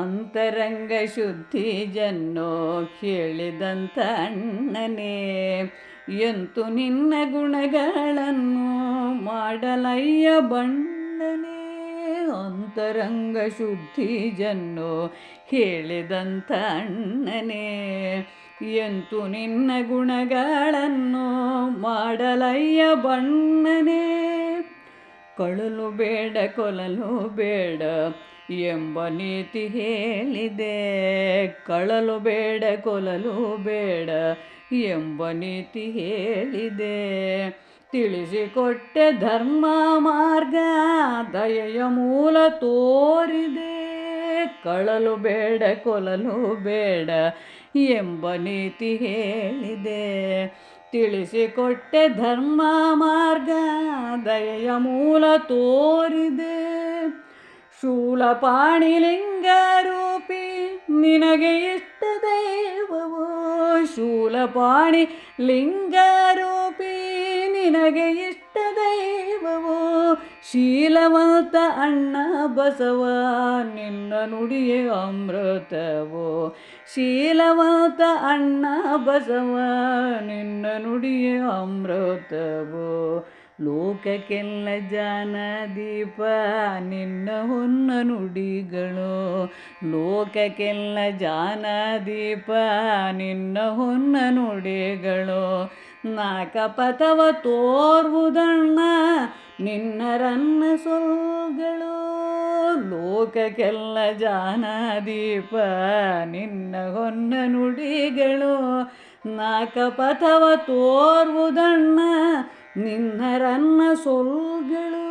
ಅಂತರಂಗ ಶುದ್ಧಿ ಜನ್ನೋ ಕೇಳಿದಂಥ ಅಣ್ಣನೇ ಎಂತು ನಿನ್ನ ಗುಣಗಳನ್ನು ಮಾಡಲಯ್ಯ ಬಣ್ಣನೇ. ಅಂತರಂಗ ಶುದ್ಧಿ ಜನ್ನೋ ಕೇಳಿದಂಥ ಅಣ್ಣನೇ ಎಂತು ನಿನ್ನ ಗುಣಗಳನ್ನು ಮಾಡಲಯ್ಯ ಬಣ್ಣನೇ. ಕಳಲು ಬೇಡ ಕೊಲಲು ಬೇಡ ಎಂಬ ನೀತಿ ಹೇಳಿದೆ. ಕಳಲು ಬೇಡ ಕೊಲಲು ಬೇಡ ಎಂಬ ನೀತಿ ಹೇಳಿದೆ. ತಿಳಿಸಿಕೊಟ್ಟೆ ಧರ್ಮ ಮಾರ್ಗ, ದಯೆಯ ಮೂಲ ತೋರಿದೆ. ಕಳಲು ಬೇಡ ಕೊಲಲು ಬೇಡ ಎಂಬ ನೀತಿ ಹೇಳಿದೆ. ತಿಳಿಸಿಕೊಟ್ಟೆ ಧರ್ಮ ಮಾರ್ಗ ದಯೆಯ ಮೂಲ ತೋರಿದೆ. ಶೂಲಪಾಣಿಲಿಂಗ ರೂಪಿ ನಿನಗೆ ಇಷ್ಟ ದೈವವೋ? ಶೂಲಪಾಣಿ ಲಿಂಗ ನಿನಗೆ ಇಷ್ಟ ದೈವವೋ? ಶೀಲವಂತ ಅಣ್ಣ ಬಸವ, ನಿನ್ನ ನುಡಿಯೇ ಅಮೃತವೋ? ಶೀಲವಂತ ಅಣ್ಣ ಬಸವ, ನಿನ್ನ ನುಡಿಯೇ ಅಮೃತವೋ? ಲೋಕಕ್ಕೆಲ್ಲ ಜಾನ ದೀಪ, ನಿನ್ನ ಹೊನ್ನ ನುಡಿಗಳು. ಲೋಕಕ್ಕೆಲ್ಲ ಜಾನ ದೀಪ, ನಿನ್ನ ಹೊನ್ನ ನುಡಿಗಳು. ನಾಕ ಪಥವ ತೋರ್ವುದಣ್ಣ ನಿನ್ನ ರನ್ನ ಸೊಲ್ಗಳು. ಲೋಕಕ್ಕೆಲ್ಲ ಜಾನ ದೀಪ ನಿನ್ನ ಹೊನ್ನ ನುಡಿಗಳು. ನಾಕ ಪಥವ ತೋರ್ವುದಣ್ಣ ನಿನ್ನ ರನ್ನ ಸೊಲ್ಗಳು.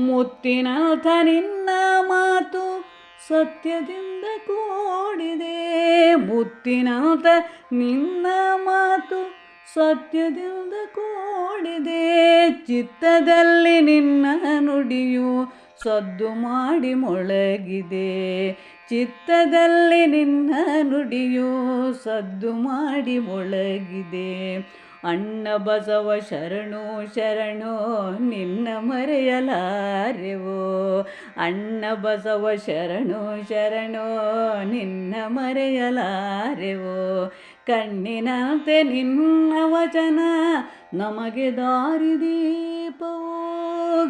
ಮುತ್ತಿನಥ ನಿನ್ನ ಮಾತು ಸತ್ಯದಿಂದ ಕೂಡಿದೆ ಮುತ್ತಿನಂತ ನಿನ್ನ ಮಾತು ಸತ್ಯದಿಂದ ಕೂಡಿದೆ ಚಿತ್ತದಲ್ಲಿ ನಿನ್ನ ನುಡಿಯು ಸದ್ದು ಮಾಡಿ ಮೊಳಗಿದೆ ಚಿತ್ತದಲ್ಲಿ ನಿನ್ನ ನುಡಿಯು ಸದ್ದು ಮಾಡಿ ಮೊಳಗಿದೆ ಅಣ್ಣ ಬಸವ ಶರಣು ಶರಣು ನಿನ್ನ ಮರೆಯಲಾರೆವೋ? ಅಣ್ಣ ಬಸವ ಶರಣು ಶರಣು ನಿನ್ನ ಮರೆಯಲಾರೆವೋ? ಕಣ್ಣಿನಂತೆ ನಿನ್ನ ವಚನ ನಮಗೆ ದಾರಿ ದೀಪೋ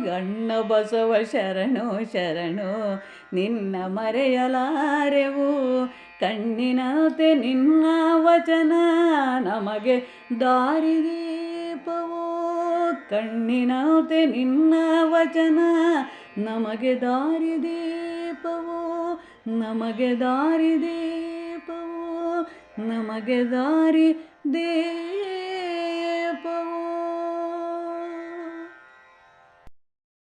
ಗಣ್ಣ ಬಸವ ಶರಣು ಶರಣು, ನಿನ್ನ ಮರೆಯಲಾರೆವು. ಕಣ್ಣಿನಂತೆ ನಿನ್ನ ವಚನ ನಮಗೆ ದಾರಿ ದಾರಿದೀಪವೋ ಕಣ್ಣಿನಂತೆ ನಿನ್ನ ವಚನ ನಮಗೆ ದಾರಿ ದೀಪವೋ. ನಮಗೆ ದಾರಿದೀಪವೋ ನಮಗೆ ದಾರಿ ದೀಪವೋ